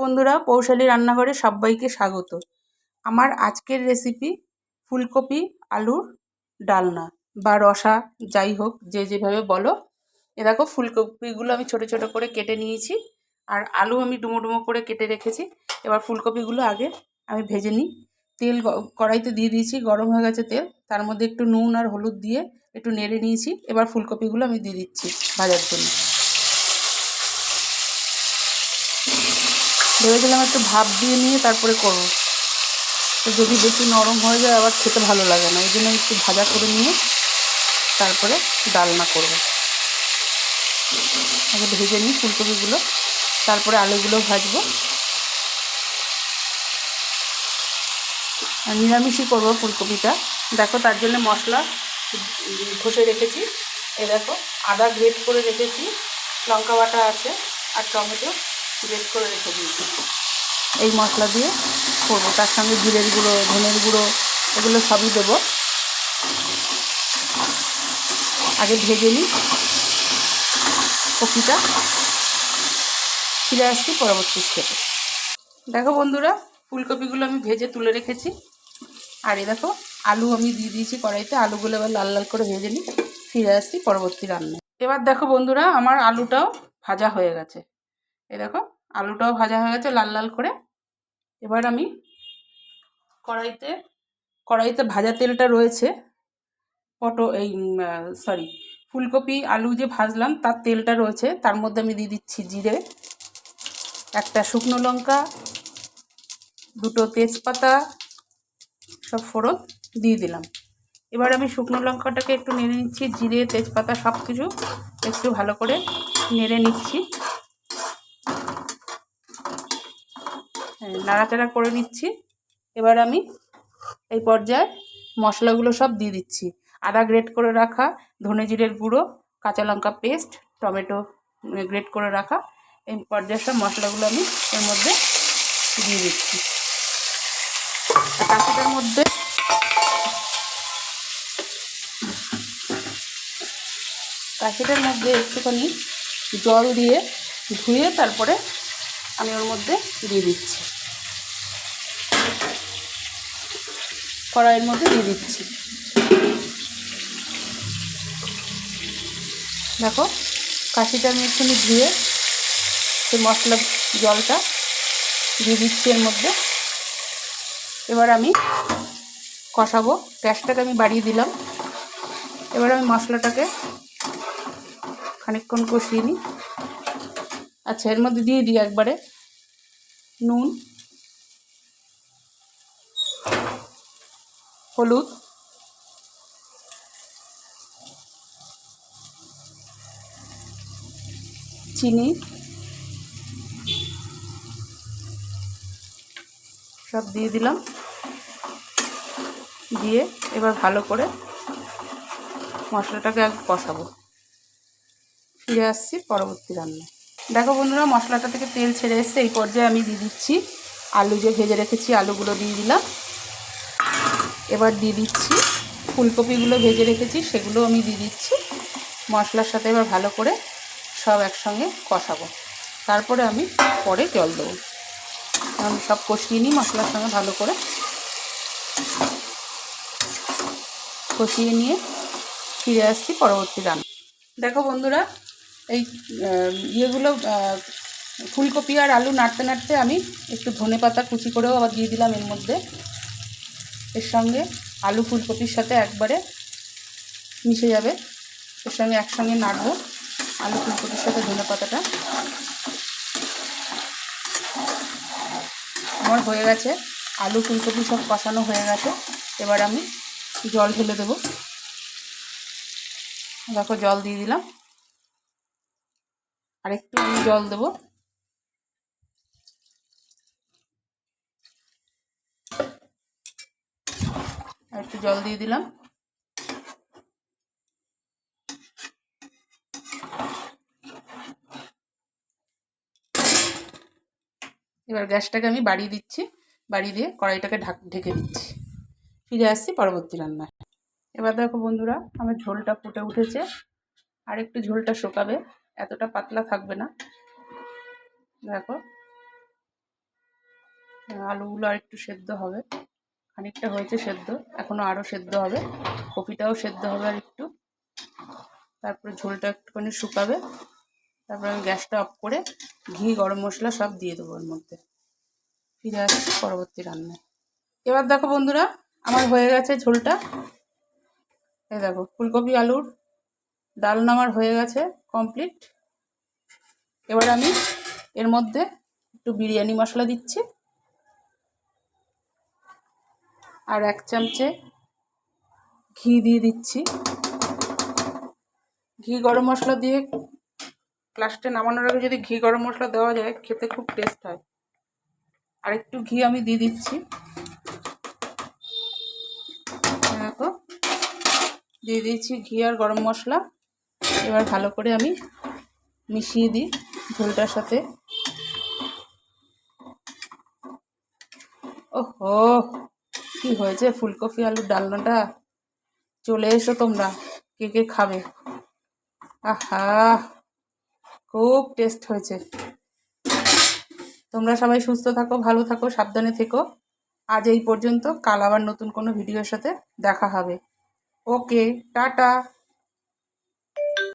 বন্ধুরা, পৌশালী রান্নাঘরে সবাইকে স্বাগত। আমার আজকের রেসিপি ফুলকপি, আলুর ডালনা বা রসা, যাই হোক, যে যেভাবে বলো। এ দেখো, ফুলকপিগুলো আমি ছোট ছোট করে কেটে নিয়েছি আর আলু আমি ডুমো ডুমো করে কেটে রেখেছি। এবার ফুলকপিগুলো আগে আমি ভেজে নিই। তেল কড়াইতে দিয়ে দিয়েছি, গরম হয়ে গেছে তেল। তার মধ্যে একটু নুন আর হলুদ দিয়ে একটু নেড়ে নিয়েছি। এবার ফুলকপিগুলো আমি দিয়ে দিচ্ছি ভাজার জন্য। ভেবেছিলাম একটু ভাপ দিয়ে নিয়ে তারপরে করব। তো যদি বেশি নরম হয়ে যায়, আবার খেতে ভালো লাগে না। ওই জন্য একটু ভাজা করে নিয়ে তারপরে ডালনা করব। আগে ভেজে নিই ফুলকপিগুলো, তারপরে আলুগুলো ভাজবো। নিরামিষই করব ফুলকপিটা। দেখো তার জন্য মশলা ঘষে রেখেছি। এই দেখো, আদা গ্রেট করে রেখেছি। লঙ্কা বাটা আছে আর টমেটো। গ্রেট করে রেখে দিয়েছি। এই মশলা দিয়ে করব। তার সঙ্গে জিরের গুঁড়ো, ধনের গুঁড়ো, এগুলো সবই দেবো। আগে ভেজে নিই কপিটা। ফিরে আসছি পরবর্তী স্টেপে দেখো বন্ধুরা, ফুলকপিগুলো আমি ভেজে তুলে রেখেছি। আর এই দেখো, আলু আমি দিয়ে দিয়েছি কড়াইতে। আলুগুলো এবার লাল লাল করে ভেজে নিই। ফিরে আসছি পরবর্তী রান্না এবার দেখো বন্ধুরা, আমার আলুটাও ভাজা হয়ে গেছে। এই দেখো আলুটাও ভাজা হয়ে গেছে লাল লাল করে। এবার আমি কড়াইতে কড়াইতে ভাজা তেলটা রয়েছে। পটো, এই সরি ফুলকপি, আলু যে ভাজলাম তার তেলটা রয়েছে। তার মধ্যে আমি দিয়ে দিচ্ছি জিরে, একটা শুকনো লঙ্কা, দুটো তেজপাতা, সব ফোড়ন দিয়ে দিলাম। এবার আমি শুকনো লঙ্কাটাকে একটু নেড়ে নিচ্ছি, জিরে, তেজপাতা সব কিছু একটু ভালো করে নেড়ে নিচ্ছি। নাড়াচাড়া করে নিচ্ছি। এবার আমি এই পর্যায়ে মশলাগুলো সব দিয়ে দিচ্ছি। আদা গ্রেট করে রাখা, ধনে জিরের গুঁড়ো, কাঁচা লঙ্কা পেস্ট টমেটো গ্রেট করে রাখা। এই পর্যায়ে সব মশলাগুলো আমি এর মধ্যে দিয়ে দিচ্ছি। কাঁচিটার মধ্যে কাশিটার মধ্যে একটুখানি জল দিয়ে ধুয়ে তারপরে আমি ওর মধ্যে দিয়ে দিচ্ছি। কড়াইয়ের মধ্যে দিয়ে দিচ্ছি। দেখো, কাশিটা আমি একটুখানি ধুয়ে সেই মশলা জলটা দিয়ে দিচ্ছি এর মধ্যে। এবার আমি কষাবো। গ্যাসটাকে আমি বাড়িয়ে দিলাম। এবার আমি মশলাটাকে খানিকক্ষণ কষিয়ে নিই। আচ্ছা এর মধ্যে দিয়ে দিই একবারে। নুন, হলুদ, চিনি, সব দিয়ে দিলাম। দিয়ে এবার ভালো করে মশলাটাকে কষাবো। ফিরে আসছি পরবর্তী রান্না দেখো বন্ধুরা, মশলাটা থেকে তেল ছেড়ে এসছে, এই পর্যায়ে আমি দিয়ে দিচ্ছি আলু যে ভেজে রেখেছি, আলুগুলো দিয়ে দিলাম। এবার দিয়ে দিচ্ছি ফুলকপিগুলো ভেজে রেখেছি সেগুলো আমি দিয়ে দিচ্ছি। মশলার সাথে এবার ভালো করে সব একসঙ্গে কষাবো। তারপরে আমি পরে জল দেবো। আমি সব কষিয়ে নিই, মশলার সঙ্গে ভালো করে। কষিয়ে নিয়ে ফিরে আসছি পরবর্তী রান্না। দেখো বন্ধুরা এই ইয়েগুলো ফুলকপি আর আলু নাড়তে নাড়তে আমি একটু ধনে পাতা কুচি করেও আবার দিয়ে দিলাম এর মধ্যে। এর সঙ্গে আলু ফুলকপির সাথে একবারে মিশে যাবে। এর সঙ্গে একসঙ্গে নাড়বো আলু ফুলকপির সাথে ধনে পাতাটা। আমার হয়ে গেছে। আলু ফুলকপি সব কষানো হয়ে গেছে। এবার আমি জল ঢেলে দেবো। দেখো জল দিয়ে দিলাম। আর একটু আমি জল দেবো। আর একটু জল দিয়ে দিলাম। এবার গ্যাসটাকে আমি বাড়িয়ে দিচ্ছি। বাড়িয়ে দিয়ে কড়াইটাকে ঢাক, ঢেকে দিচ্ছি। ফিরে আসছি পরবর্তী রান্নায়। এবার দেখো বন্ধুরা, আমার ঝোলটা ফুটে উঠেছে। আর একটু ঝোলটা শোকাবে। এতটা পাতলা থাকবে না। দেখো। আলুগুলো আর একটু সেদ্ধ হবে। খানিকটা হয়েছে সেদ্ধ এখনও আরও সেদ্ধ হবে। কপিটাও সেদ্ধ হবে আর একটু। তারপরে ঝোলটা একটুখানি শুকাবে। তারপরে আমি গ্যাসটা অফ করে ঘি, গরম মশলা সব দিয়ে দেবো ওর মধ্যে। ফিরে আসছি পরবর্তী রান্নায়। এবার দেখো বন্ধুরা, আমার হয়ে গেছে ঝোলটা। এই দেখো, ফুলকপি, আলুর ডালনা আমার হয়ে গেছে কমপ্লিট এবার আমি এর মধ্যে একটু বিরিয়ানি মশলা দিচ্ছি। আর এক চামচে ঘি দিয়ে দিচ্ছি। ঘি গরম মশলা দিয়ে লাস্টে নামানোর আগে যদি ঘি গরম মশলা দেওয়া যায়, খেতে খুব টেস্ট হয়। আর একটু ঘি আমি দিয়ে দিচ্ছি। দিয়ে দিয়েছি ঘি আর গরম মশলা। এবার ভালো করে আমি মিশিয়ে দিই ঝোলটার সাথে। ওহো, কি হয়েছে? ফুলকপি, আলুর ডালনাটা চলে এসো তোমরা, কে কে খাবে? আহা, খুব টেস্ট হয়েছে। তোমরা সবাই সুস্থ থাকো, ভালো থাকো, সাবধানে থেকো। আজ এই পর্যন্ত, কাল আবার নতুন কোনো ভিডিওর সাথে দেখা হবে। Okay, tata.